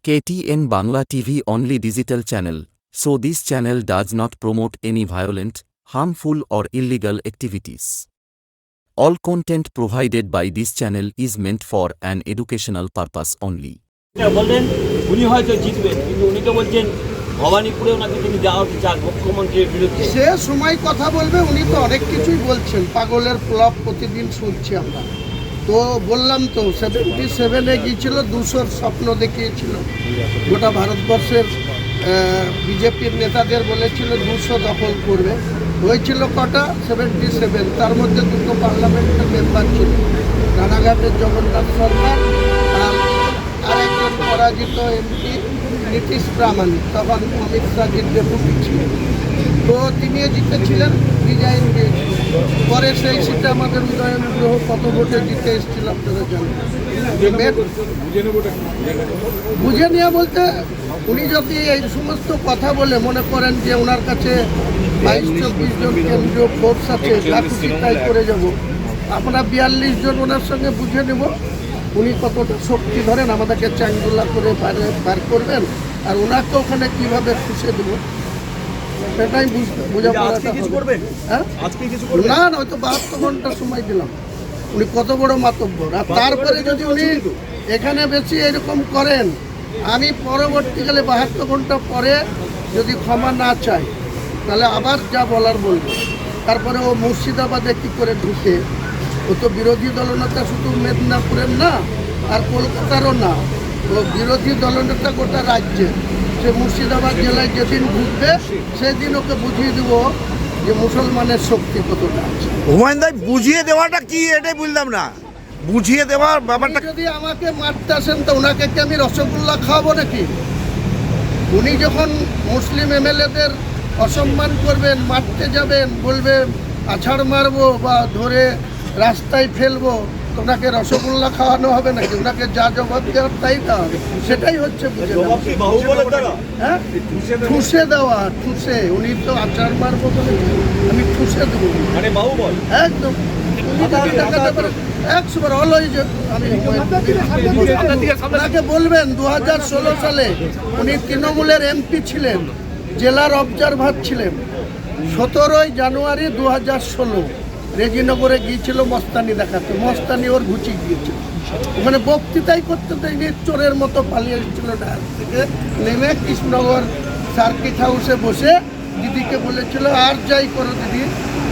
KTN Bangla TV only digital channel, so this channel does not promote any violent, harmful or illegal activities. All content provided by this channel is meant for an educational purpose only. এটা বললেন উনি হয়তো জিতবেন কিন্তু উনি তো বলছেন ভবানীপুরে ওনাকে তিনি যাওয়া চান মুখ্যমন্ত্রীর বিরুদ্ধে সে সময় কথা বলবে উনি তো অনেক কিছুই বলছেন পাগলের প্লব প্রতিদিন শুনছি আমরা তো বললাম তো সেভেন্টি সেভেনে গিয়েছিল, দুশোর স্বপ্ন দেখিয়েছিল। গোটা ভারতবর্ষের বিজেপির নেতাদের বলেছিল দুশো দখল করবে। হয়েছিল কটা? সেভেন্টি সেভেন তার মধ্যে দুটো পার্লামেন্টের মেম্বার ছিল, রানাঘাটের জগন্নাথ সরকার আর আরেকজন পরাজিত এমপি নীতিশ প্রামাণিক, তখন অমিত শাহজির ডেপুটি ছিলেন তো তিনিও জিতেছিলেন রিজাইন দিয়েছিলেন পরে সেই সিটে আমাদের উদয়ন গ্রহ কত ভোটে জিতে এসেছিল আপনারা জানেন। বুঝে নেওয়া বলতে উনি যদি এই সমস্ত কথা বলে মনে করেন যে ওনার কাছে বাইশ চব্বিশ জন কেন্দ্রীয় ফোর্স আছে যা খুশি তাই করে যাব। আমরা বিয়াল্লিশ জন ওনার সঙ্গে বুঝে নেব। উনি কতটা শক্তি ধরেন আমাদেরকে চাঙ্গুলা করে বাইরে বার করবেন আর ওনাকে ওখানে কীভাবে খুশে দেবো? সেটাই বুঝতে হবে। হ্যাঁ? না না হয়তো বাহাত্তর ঘণ্টা সময় দিলাম। উনি কত বড় মাতব্বর। আর তারপরে যদি উনি এখানে বেশি এরকম করেন আমি পরবর্তীকালে বাহাত্তর ঘণ্টা পরে যদি ক্ষমা না চাই তাহলে আবার যা বলার বলব। তারপরে ও মুর্শিদাবাদে কী করে ঢুকে? ও তো বিরোধী দলনেতা শুধু মেদিনীপুরের না আর কলকাতারও না। ও বিরোধী দলনেতা গোটা রাজ্যের। সে মুর্শিদাবাদ জেলায় যেদিন ঘুরবে সেদিন ওকে বুঝিয়ে দেবো যে মুসলমানের শক্তি কতটা আছে। হুমায়ুন ভাই বুঝিয়ে দেওয়াটা কি এটাই বুঝলাম না। বুঝিয়ে দেওয়ার ব্যাপারটা যদি আমাকে মারতে আসেন তো ওনাকে কি আমি রসগোল্লা খাওয়াবো নাকি? উনি যখন মুসলিম এমএলএদের অসম্মান করবেন মারতে যাবেন বলবেন আছাড় মারবো বা ধরে রাস্তায় ফেলব ওনাকে রসগোল্লা খাওয়ানো হবে নাকি? ওনাকে যা জবাব দেওয়ার তাই দেওয়া হবে? সেটাই হচ্ছে বুঝে হ্যাঁ? ঠুসে দেওয়া। ঠুসে উনি তো আচার মারবো বলে আমি ঠুসে দেবো। মানে বাহুবল একদম। বলবেন দু হাজার ষোলো সালে উনি তৃণমূলের এমপি ছিলেন জেলার অবজারভার ছিলেন। সতেরোই জানুয়ারি দু হাজার ষোলো। রেজিনগরে গিয়েছিল মস্তানি দেখাতে। মস্তানি ওর ঘুচি গিয়েছিল। ওখানে বক্তৃতাই করতে দেয়নি চোরের মতো পালিয়ে এসেছিল ডায়ার থেকে। নেমে কৃষ্ণনগর সার্কিট হাউসে বসে দিদিকে বলেছিল আর যাই করো দিদি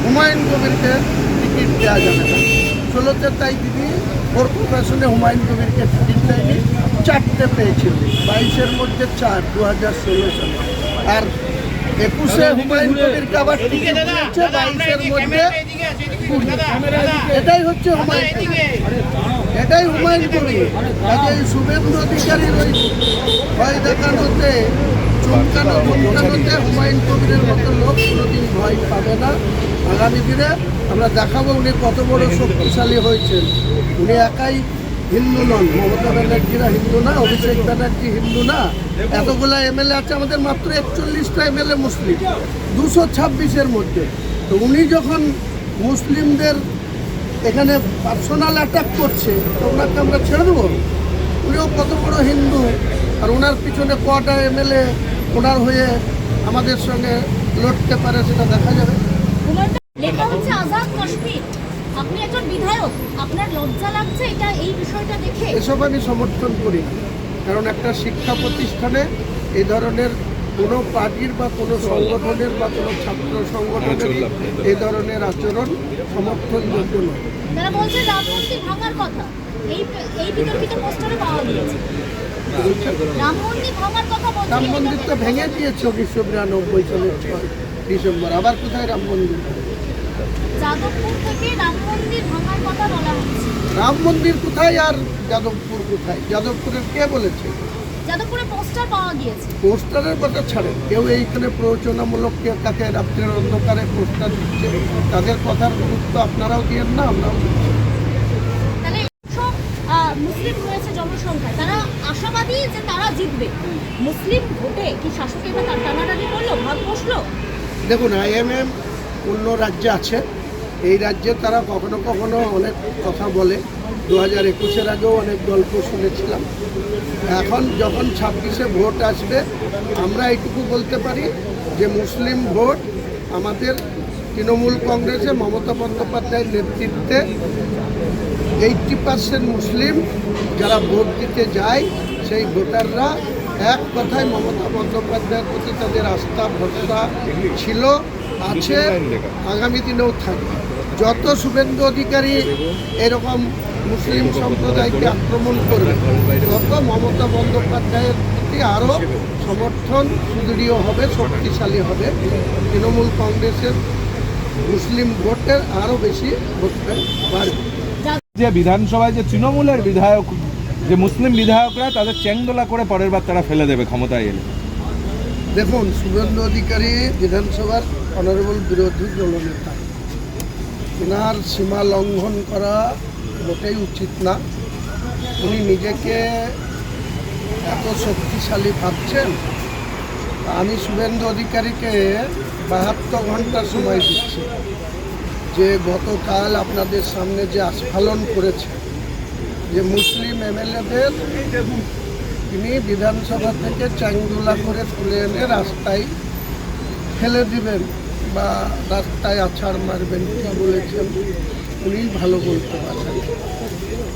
হুমায়ুন কবিরকে টিকিট দেওয়া যাবে না। ষোলোতে তাই দিদি ওর প্রকাশনে হুমায়ুন কবিরকে টিকিট দেয়নি চারটে পেয়েছিল বাইশের মধ্যে চার দু হাজার ষোলো সালে। আর একুশে হুমায়ুন কবিরকে আবার টিকিট দিয়েছে বাইশের মধ্যে। এটাই হচ্ছে হুমায়ুন এটাই হুমায়ুন কবির কাজে শুভেন্দু অধিকারীর ওই ভয় দেখানোতে চমকানো ধমকানোতে হুমায়ুন কবিরের মতো লোক কোনোদিন ভয় পাবে না। আগামী দিনে আমরা দেখাবো উনি কত বড় শক্তিশালী হয়েছেন। উনি একাই হিন্দু নন মমতা ব্যানার্জিরা হিন্দু না অভিষেক ব্যানার্জি হিন্দু না। এতগুলা এমএলএ আছে আমাদের মাত্র একচল্লিশটা এমএলএ মুসলিম দুশো ছাব্বিশের মধ্যে। তো উনি যখন মুসলিমদের এখানে পার্সোনাল অ্যাটাক করছে তো ওনাকে আমরা ছেড়ে দেবো? উনিও কত বড় হিন্দু আর ওনার পিছনে কটা এমএলএ ওনার হয়ে আমাদের সঙ্গে লড়তে পারে সেটা দেখা যাবে। লেখা হচ্ছে আজাদ কাশ্মীর। আপনি একজন বিধায়ক আপনার লজ্জা লাগছে এটা এই বিষয়টা দেখে? এসব আমি সমর্থন করি কারণ একটা শিক্ষা প্রতিষ্ঠানে এই ধরনের কোনো পার্টির বা কোনো সংগঠনের বা কোনো ছাত্র সংগঠনের এ ধরনের আচরণ সমর্থনযোগ্য নয়। তারা বলছে রাম মন্দির ভাঙার কথা। এই এই বিতর্কিত পোস্টারে পাওয়া গিয়েছে। রাম মন্দির ভাঙার কথা বলছে। রাম মন্দির তো ভেঙে দিয়েছে উনিশশো বিরানব্বই সালের ডিসেম্বর। আবার কোথায় রাম মন্দির যাদবপুর থেকে রাম মন্দির ভাঙার কথা বলা হচ্ছে। রাম মন্দির কোথায় আর যাদবপুর কোথায়? যাদবপুরের কে বলেছে? যাদবপুরে পোস্টার পাওয়া গিয়েছে। পোস্টারের কথা ছাড়েন কেউ এইখানে প্রয়োজনামূলক কে কাকে রাত্রের অন্ধকারে পোস্টার দিচ্ছে তাদের কথার গুরুত্ব আপনারাও দিয়েন না আমরাও তাহলে মুসলিম রয়েছে জনসংখ্যায়। তারা আশাবাদী যে তারা জিতবে। মুসলিম ভোটে কি শাসক এবার টানাটানি করল ভাগ বসল? দেখুন আইএমএম অন্য রাজ্যে আছে এই রাজ্যে তারা কখনো কখনো অনেক কথা বলে। দু হাজার একুশের আগেও অনেক গল্প শুনেছিলাম। এখন যখন ছাব্বিশে ভোট আসবে, আমরা এইটুকু বলতে পারি যে মুসলিম ভোট আমাদের তৃণমূল কংগ্রেসে মমতা বন্দ্যোপাধ্যায়ের নেতৃত্বে। এইটটি পার্সেন্ট মুসলিম যারা ভোট দিতে যায়, সেই ভোটাররা এক কথায় মমতা বন্দ্যোপাধ্যায়ের প্রতি তাদের আস্থা, ভরসা ছিল, আছে, আগামী দিনেও থাকবে। যত শুভেন্দু অধিকারী এরকম মুসলিম সম্প্রদায়কে আক্রমণ করবে তত মমতা বন্দ্যোপাধ্যায়ের প্রতি আরও সমর্থন সুদৃঢ় হবে শক্তিশালী হবে। তৃণমূল কংগ্রেসের মুসলিম ভোটের আরও বেশি ভোটটা বাড়বে। যে বিধানসভায় যে তৃণমূলের বিধায়ক যে মুসলিম বিধায়করা তাদের চ্যাংদোলা করে পরের বার তারা ফেলে দেবে ক্ষমতায় এলে। দেখুন শুভেন্দু অধিকারী বিধানসভার অনারেবল বিরোধী দলনেতা। ওনার সীমা লঙ্ঘন করা মোটেই উচিত না। উনি নিজেকে এত শক্তিশালী ভাবছেন আমি শুভেন্দু অধিকারীকে বাহাত্তর ঘণ্টা সময় দিচ্ছি। যে গতকাল আপনাদের সামনে যে আস্ফালন করেছে, যে মুসলিম এমএলএদের তিনি বিধানসভা থেকে চাঙ্গুলা করে তুলে এনে রাস্তায় ফেলে দিবেন। বা রাস্তায় আছাড় মারবেন কি বলেছেন, উনি ভালো বলতে পারেন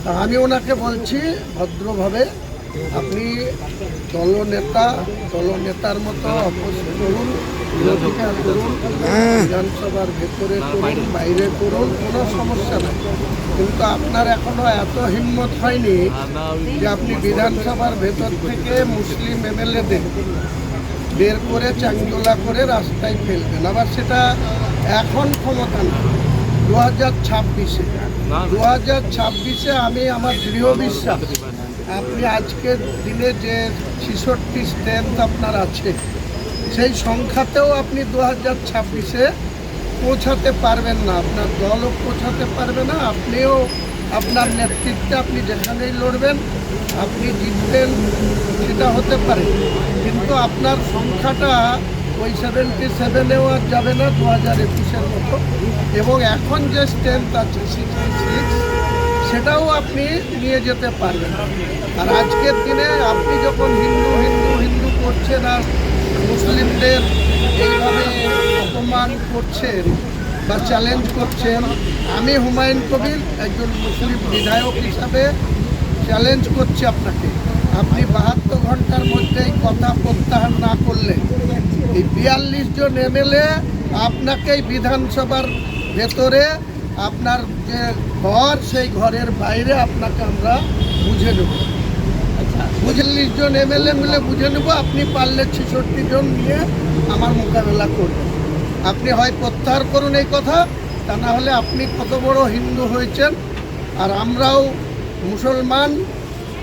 তা আমি ওনাকে বলছি, ভদ্রভাবে আপনি দলনেতা, দলনেতার মতো অপোজ করুন বিরোধিতা করুন, বিধানসভার ভেতরে করুন, বাইরে করুন, কোনো সমস্যা নেই। কিন্তু আপনার এখনও এত হিম্মত হয়নি যে আপনি বিধানসভার ভেতর থেকে মুসলিম এমএলএদের বের করে চাঙ্গোলা করে রাস্তায় ফেলবেন। আবার সেটা এখন ক্ষমতা না। দু হাজার ছাব্বিশে দু হাজার ছাব্বিশে আমি আমার দৃঢ় বিশ্বাস আপনি আজকের দিনে যে ছেষট্টি স্ট্রেংথ আপনার আছে সেই সংখ্যাতেও আপনি দু হাজার ছাব্বিশে পৌঁছাতে পারবেন না। আপনার দলও পৌঁছাতে পারবে না আপনিও আপনার নেতৃত্বে আপনি যেখানেই লড়বেন আপনি জিতবেন সেটা হতে পারে। কিন্তু আপনার সংখ্যাটা ওই সেভেন্টি সেভেনেও আর যাবে না, দু হাজার একুশের মতো। এবং এখন যে স্ট্রেংথ আছে সিক্সটি সিক্স সেটাও আপনি নিয়ে যেতে পারবেন। আর আজকের দিনে আপনি যখন হিন্দু হিন্দু হিন্দু করছেন আর মুসলিমদের এইভাবে অপমান করছেন বা চ্যালেঞ্জ করছেন, আমি হুমায়ুন কবির একজন মুসলিম বিধায়ক হিসাবে চ্যালেঞ্জ করছি আপনাকে। আপনি বাহাত্তর ঘণ্টার মধ্যে এই কথা প্রত্যাহার না করলে এই বিয়াল্লিশ জন এমএলএ আপনাকেই বিধানসভার ভেতরে আপনার যে ঘর সেই ঘরের বাইরে আপনাকে আমরা বুঝে নেব। পঁয়তাল্লিশ জন এমএলএ মিলে বুঝে নেব আপনি পারলে ছেষট্টি জন নিয়ে আমার মোকাবেলা করবেন আপনি হয় প্রত্যাহার করুন এই কথা তা না হলে আপনি কত বড় হিন্দু হয়েছেন আর আমরাও মুসলমান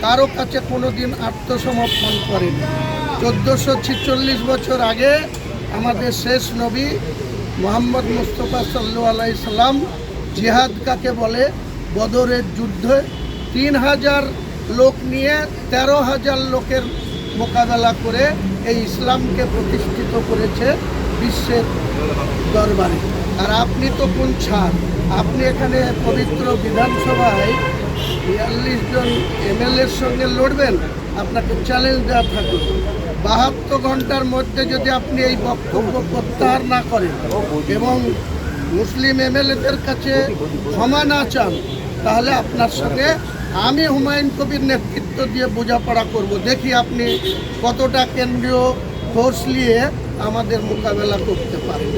কারও কাছে কোনো দিন আত্মসমর্পণ করেনি। চোদ্দোশো ছিচল্লিশ বছর আগে আমাদের শেষ নবী মোহাম্মদ মুস্তফা সাল্লু আলাই সাল্লাম জিহাদ কাকে বলে? বদরের যুদ্ধে তিন হাজার লোক নিয়ে তেরো হাজার লোকের মোকাবেলা করে এই ইসলামকে প্রতিষ্ঠিত করেছে বিশ্বের দরবারে। আর আপনি তো কোন ছাড় আপনি এখানে পবিত্র বিধানসভায় বিয়াল্লিশ জন এমএলএর সঙ্গে লড়বেন, আপনাকে চ্যালেঞ্জ দেওয়া থাকবে। বাহাত্তর ঘণ্টার মধ্যে যদি আপনি এই বক্তব্য প্রত্যাহার না করেন এবং মুসলিম এমএলএদের কাছে ক্ষমা না চান, তাহলে আপনার সঙ্গে আমি হুমায়ুন কবির নেতৃত্ব দিয়ে বোঝাপড়া করব। দেখি আপনি কতটা কেন্দ্রীয় ফোর্স নিয়ে আমাদের মোকাবেলা করতে পারেন।